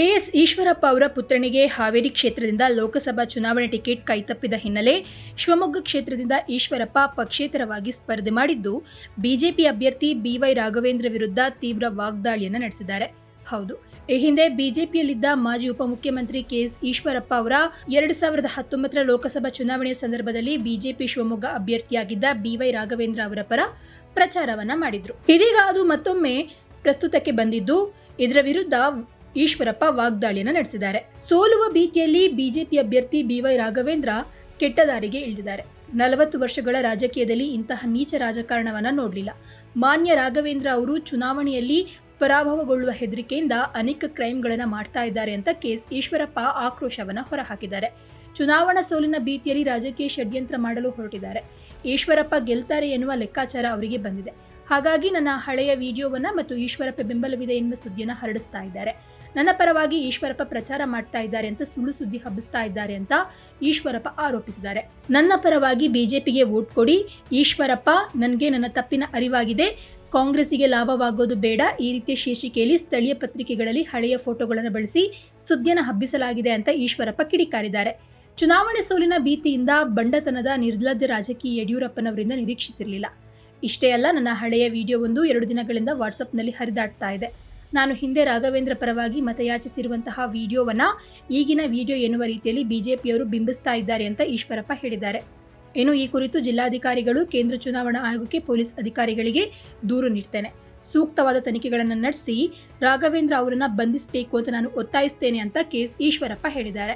KS Eshwarappa ಅವರ ಪುತ್ರನಿಗೆ ಹಾವೇರಿ ಕ್ಷೇತ್ರದಿಂದ ಲೋಕಸಭಾ ಚುನಾವಣೆ ಟಿಕೆಟ್ ಕೈತಪ್ಪಿದ ಹಿನ್ನೆಲೆ ಶಿವಮೊಗ್ಗ ಕ್ಷೇತ್ರದಿಂದ ಈಶ್ವರಪ್ಪ ಪಕ್ಷೇತರವಾಗಿ ಸ್ಪರ್ಧೆ ಮಾಡಿದ್ದು, ಬಿಜೆಪಿ ಅಭ್ಯರ್ಥಿ ಬಿವೈ ರಾಘವೇಂದ್ರ ವಿರುದ್ಧ ತೀವ್ರ ವಾಗ್ದಾಳಿಯನ್ನು ನಡೆಸಿದ್ದಾರೆ. ಹೌದು, ಈ ಹಿಂದೆ ಬಿಜೆಪಿಯಲ್ಲಿದ್ದ ಮಾಜಿ ಉಪಮುಖ್ಯಮಂತ್ರಿ ಕೆಎಸ್ ಈಶ್ವರಪ್ಪ ಅವರ ಎರಡು ಸಾವಿರದ ಹತ್ತೊಂಬತ್ತರ ಲೋಕಸಭಾ ಚುನಾವಣೆ ಸಂದರ್ಭದಲ್ಲಿ ಬಿಜೆಪಿ ಶಿವಮೊಗ್ಗ ಅಭ್ಯರ್ಥಿಯಾಗಿದ್ದ ಬಿವೈ ರಾಘವೇಂದ್ರ ಅವರ ಪರ ಪ್ರಚಾರವನ್ನ ಮಾಡಿದ್ರು. ಇದೀಗ ಅದು ಮತ್ತೊಮ್ಮೆ ಪ್ರಸ್ತುತಕ್ಕೆ ಬಂದಿದ್ದು, ಇದರ ವಿರುದ್ಧ ಈಶ್ವರಪ್ಪ ವಾಗ್ದಾಳಿಯನ್ನು ನಡೆಸಿದ್ದಾರೆ. ಸೋಲುವ ಭೀತಿಯಲ್ಲಿ ಬಿಜೆಪಿ ಅಭ್ಯರ್ಥಿ ಬಿವೈ ರಾಘವೇಂದ್ರ ಕೆಟ್ಟ ದಾರಿಗೆ ಇಳಿದಿದ್ದಾರೆ. ನಲವತ್ತು ವರ್ಷಗಳ ರಾಜಕೀಯದಲ್ಲಿ ಇಂತಹ ನೀಚ ರಾಜಕಾರಣವನ್ನ ನೋಡಲಿಲ್ಲ. ಮಾನ್ಯ ರಾಘವೇಂದ್ರ ಅವರು ಚುನಾವಣೆಯಲ್ಲಿ ಪರಾಭವಗೊಳ್ಳುವ ಹೆದರಿಕೆಯಿಂದ ಅನೇಕ ಕ್ರೈಮ್ಗಳನ್ನು ಮಾಡ್ತಾ ಇದ್ದಾರೆ ಅಂತ ಕೆಎಸ್ ಈಶ್ವರಪ್ಪ ಆಕ್ರೋಶವನ್ನ ಹೊರಹಾಕಿದ್ದಾರೆ. ಚುನಾವಣಾ ಸೋಲಿನ ಭೀತಿಯಲ್ಲಿ ರಾಜಕೀಯ ಷಡ್ಯಂತ್ರ ಮಾಡಲು ಹೊರಟಿದ್ದಾರೆ. ಈಶ್ವರಪ್ಪ ಗೆಲ್ತಾರೆ ಎನ್ನುವ ಲೆಕ್ಕಾಚಾರ ಅವರಿಗೆ ಬಂದಿದೆ. ಹಾಗಾಗಿ ನನ್ನ ಹಳೆಯ ವಿಡಿಯೋವನ್ನ ಮತ್ತು ಈಶ್ವರಪ್ಪ ಬೆಂಬಲವಿದೆ ಎನ್ನುವ ಸುದ್ದಿಯನ್ನು ಹರಡಿಸ್ತಾ ಇದ್ದಾರೆ. ನನ್ನ ಪರವಾಗಿ ಈಶ್ವರಪ್ಪ ಪ್ರಚಾರ ಮಾಡ್ತಾ ಇದ್ದಾರೆ ಅಂತ, ಸುಳ್ಳು ಸುದ್ದಿ ಹಬ್ಬಿಸ್ತಾ ಇದ್ದಾರೆ ಅಂತ ಈಶ್ವರಪ್ಪ ಆರೋಪಿಸಿದ್ದಾರೆ. ನನ್ನ ಪರವಾಗಿ ಬಿಜೆಪಿಗೆ ವೋಟ್ ಕೊಡಿ, ಈಶ್ವರಪ್ಪ ನನಗೆ ನನ್ನ ತಪ್ಪಿನ ಅರಿವಾಗಿದೆ, ಕಾಂಗ್ರೆಸ್ಸಿಗೆ ಲಾಭವಾಗೋದು ಬೇಡ, ಈ ರೀತಿಯ ಶೀರ್ಷಿಕೆಯಲ್ಲಿ ಸ್ಥಳೀಯ ಪತ್ರಿಕೆಗಳಲ್ಲಿ ಹಳೆಯ ಫೋಟೋಗಳನ್ನು ಬಳಸಿ ಸುದ್ದಿಯನ್ನು ಹಬ್ಬಿಸಲಾಗಿದೆ ಅಂತ ಈಶ್ವರಪ್ಪ ಕಿಡಿಕಾರಿದ್ದಾರೆ. ಚುನಾವಣೆ ಸೋಲಿನ ಭೀತಿಯಿಂದ ಬಂಡತನದ ನಿರ್ಲಜ್ಜ ರಾಜಕೀಯ ಯಡಿಯೂರಪ್ಪನವರಿಂದ ನಿರೀಕ್ಷಿಸಿರಲಿಲ್ಲ. ಇಷ್ಟೇ ಅಲ್ಲ, ನನ್ನ ಹಳೆಯ ವಿಡಿಯೋವೊಂದು ಎರಡು ದಿನಗಳಿಂದ ವಾಟ್ಸಪ್ನಲ್ಲಿ ಹರಿದಾಡ್ತಾ ಇದೆ. ನಾನು ಹಿಂದೆ ರಾಘವೇಂದ್ರ ಪರವಾಗಿ ಮತಯಾಚಿಸಿರುವಂತಹ ವಿಡಿಯೋವನ್ನು ಈಗಿನ ವಿಡಿಯೋ ಎನ್ನುವ ರೀತಿಯಲ್ಲಿ ಬಿಜೆಪಿಯವರು ಬಿಂಬಿಸ್ತಾ ಇದ್ದಾರೆ ಅಂತ ಈಶ್ವರಪ್ಪ ಹೇಳಿದ್ದಾರೆ. ಇನ್ನು ಈ ಕುರಿತು ಜಿಲ್ಲಾಧಿಕಾರಿಗಳು, ಕೇಂದ್ರ ಚುನಾವಣಾ ಆಯೋಗಕ್ಕೆ ಪೊಲೀಸ್ ಅಧಿಕಾರಿಗಳಿಗೆ ದೂರು ನೀಡ್ತೇನೆ. ಸೂಕ್ತವಾದ ತನಿಖೆಗಳನ್ನು ನಡೆಸಿ ರಾಘವೇಂದ್ರ ಅವರನ್ನು ಬಂಧಿಸಬೇಕು ಅಂತ ನಾನು ಒತ್ತಾಯಿಸ್ತೇನೆ ಅಂತ ಕೆಎಸ್ ಈಶ್ವರಪ್ಪ ಹೇಳಿದ್ದಾರೆ.